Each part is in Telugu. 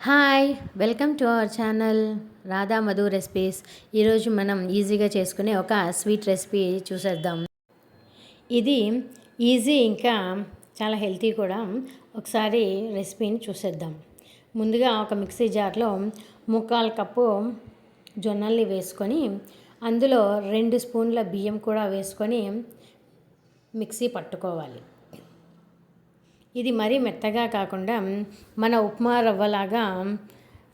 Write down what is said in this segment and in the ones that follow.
Hi welcome to our channel Radha Madhu recipes. ఈరోజు మనం ఈజీగా చేసుకునే ఒక స్వీట్ రెసిపీ చూసేద్దాం. ఇది ఈజీ ఇంకా చాలా హెల్తీ కూడా. ఒకసారి రెసిపీని చూసేద్దాం. ముందుగా ఒక మిక్సీ జార్లో ముక్కాలు కప్పు జొన్నల్ని వేసుకొని అందులో రెండు స్పూన్ల బియ్యం కూడా వేసుకొని మిక్సీ పట్టుకోవాలి. ఇది మరీ మెత్తగా కాకుండా మన ఉప్మా రవ్వలాగా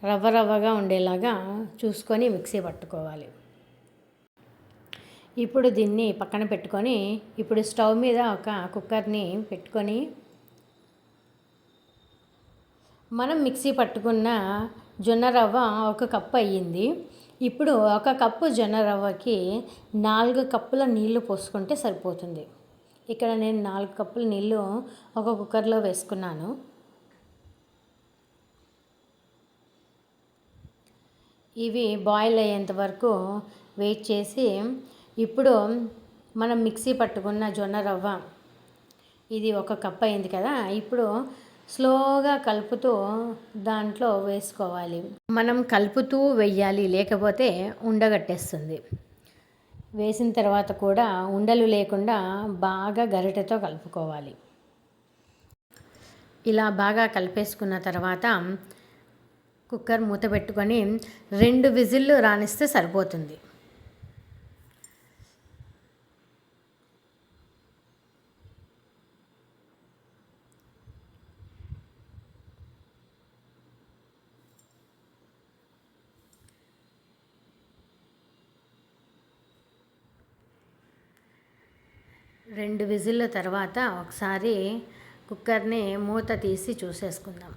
రవ్వ రవ్వగా ఉండేలాగా చూసుకొని మిక్సీ పట్టుకోవాలి. ఇప్పుడు దీన్ని పక్కన పెట్టుకొని ఇప్పుడు స్టవ్ మీద ఒక కుక్కర్ని పెట్టుకొని మనం మిక్సీ పట్టుకున్న జొన్న రవ్వ ఒక కప్పు అయ్యింది. ఇప్పుడు ఒక కప్పు జొన్న రవ్వకి నాలుగు కప్పుల నీళ్ళు పోసుకుంటే సరిపోతుంది. ఇక్కడ నేను నాలుగు కప్పులు నీళ్ళు ఒక కుక్కర్లో వేసుకున్నాను. ఇవి బాయిల్ అయ్యేంత వరకు వెయిట్ చేసి ఇప్పుడు మనం మిక్సీ పట్టుకున్న జొన్న రవ్వ ఇది ఒక కప్ అయింది కదా ఇప్పుడు స్లోగా కలుపుతూ దాంట్లో వేసుకోవాలి. మనం కలుపుతూ వెయ్యాలి లేకపోతే ఉండగట్టేస్తుంది. వేసిన తర్వాత కూడా ఉండలు లేకుండా బాగా గరిటెతో కలుపుకోవాలి. ఇలా బాగా కలిపేసుకున్న తర్వాత కుక్కర్ మూత పెట్టుకొని రెండు విజిల్లు రాణిస్తే సరిపోతుంది. రెండు విజిల్ల తర్వాత ఒకసారి కుక్కర్ని మూత తీసి చూసేసుకుందాం.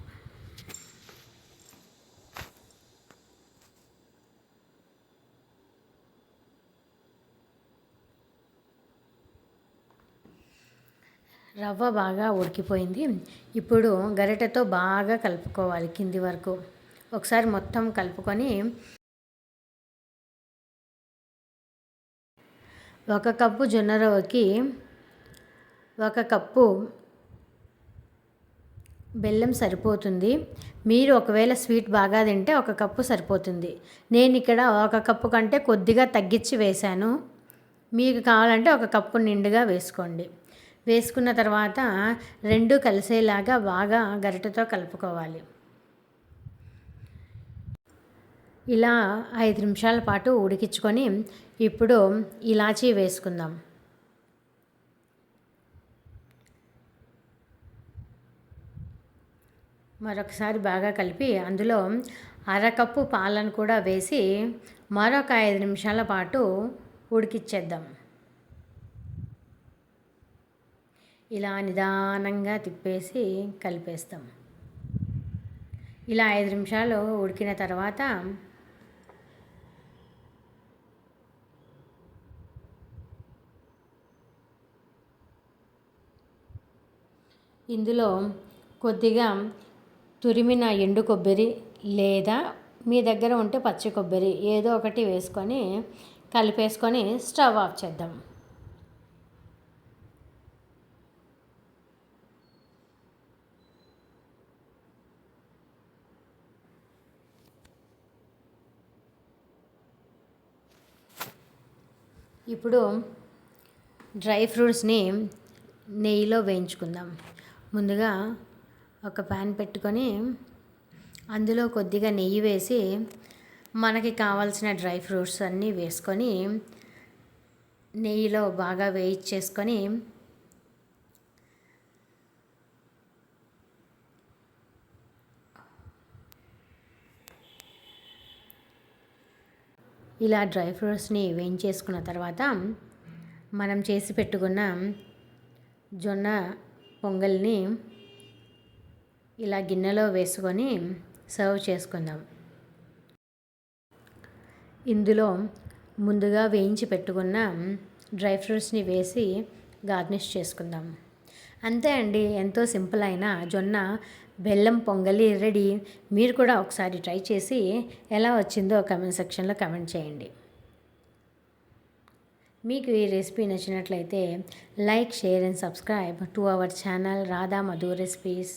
రవ్వ బాగా ఉడికిపోయింది. ఇప్పుడు గరిటెతో బాగా కలుపుకోవాలి కింది వరకు. ఒకసారి మొత్తం కలుపుకొని ఒక కప్పు జొన్న రవ్వకి ఒక కప్పు బెల్లం సరిపోతుంది. మీరు ఒకవేళ స్వీట్ బాగా తింటే ఒక కప్పు సరిపోతుంది. నేను ఇక్కడ ఒక కప్పు కంటే కొద్దిగా తగ్గించి వేశాను. మీకు కావాలంటే ఒక కప్పు నిండుగా వేసుకోండి. వేసుకున్న తర్వాత రెండు కలిసేలాగా బాగా గరిటతో కలుపుకోవాలి. ఇలా ఐదు నిమిషాల పాటు ఉడికించుకొని ఇప్పుడు ఇలాచీ వేసుకుందాం. మరొకసారి బాగా కలిపి అందులో అరకప్పు పాలను కూడా వేసి మరొక ఐదు నిమిషాల పాటు ఉడికిచ్చేద్దాం. ఇలా నిదానంగా తిప్పేసి కలిపేస్తాం. ఇలా ఐదు నిమిషాలు ఉడికిన తర్వాత ఇందులో కొద్దిగా తురిమిన ఎండు కొబ్బరి లేదా మీ దగ్గర ఉంటే పచ్చి కొబ్బరి ఏదో ఒకటి వేసుకొని కలిపేసుకొని స్టవ్ ఆఫ్ చేద్దాం. ఇప్పుడు డ్రై ఫ్రూట్స్ని నెయ్యిలో వేయించుకుందాం. ముందుగా ఒక ప్యాన్ పెట్టుకొని అందులో కొద్దిగా నెయ్యి వేసి మనకి కావాల్సిన డ్రై ఫ్రూట్స్ అన్నీ వేసుకొని నెయ్యిలో బాగా వేయించేసుకొని ఇలా డ్రై ఫ్రూట్స్ని వేయించేసుకున్న తర్వాత మనం చేసి పెట్టుకున్న జొన్న పొంగల్ని ఇలా గిన్నెలో వేసుకొని సర్వ్ చేసుకుందాం. ఇందులో ముందుగా వేయించి పెట్టుకున్న డ్రై ఫ్రూట్స్ని వేసి గార్నిష్ చేసుకుందాం. అంతే అండి ఎంతో సింపుల్ అయిన జొన్న బెల్లం పొంగలి రెడీ. మీరు కూడా ఒకసారి ట్రై చేసి ఎలా వచ్చిందో కమెంట్ సెక్షన్లో కమెంట్ చేయండి. మీకు ఈ రెసిపీ నచ్చినట్లయితే like share and subscribe to our channel Radha Madhu recipes.